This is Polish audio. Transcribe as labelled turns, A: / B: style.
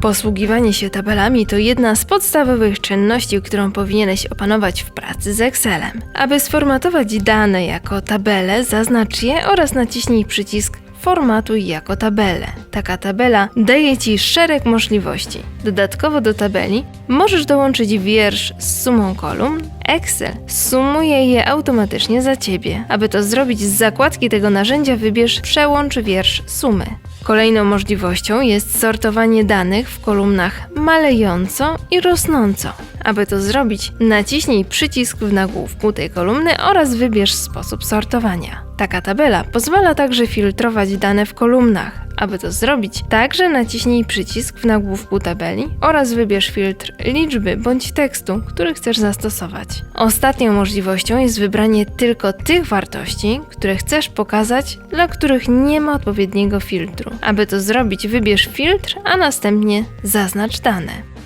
A: Posługiwanie się tabelami to jedna z podstawowych czynności, którą powinieneś opanować w pracy z Excelem. Aby sformatować dane jako tabele, zaznacz je oraz naciśnij przycisk Formatuj jako tabelę. Taka tabela daje Ci szereg możliwości. Dodatkowo do tabeli możesz dołączyć wiersz z sumą kolumn. Excel sumuje je automatycznie za Ciebie. Aby to zrobić z zakładki tego narzędzia wybierz Przełącz wiersz sumy. Kolejną możliwością jest sortowanie danych w kolumnach malejąco i rosnąco. Aby to zrobić, naciśnij przycisk w nagłówku tej kolumny oraz wybierz sposób sortowania. Taka tabela pozwala także filtrować dane w kolumnach. Aby to zrobić, także naciśnij przycisk w nagłówku tabeli oraz wybierz filtr liczby bądź tekstu, który chcesz zastosować. Ostatnią możliwością jest wybranie tylko tych wartości, które chcesz pokazać, dla których nie ma odpowiedniego filtru. Aby to zrobić, wybierz filtr, a następnie zaznacz dane.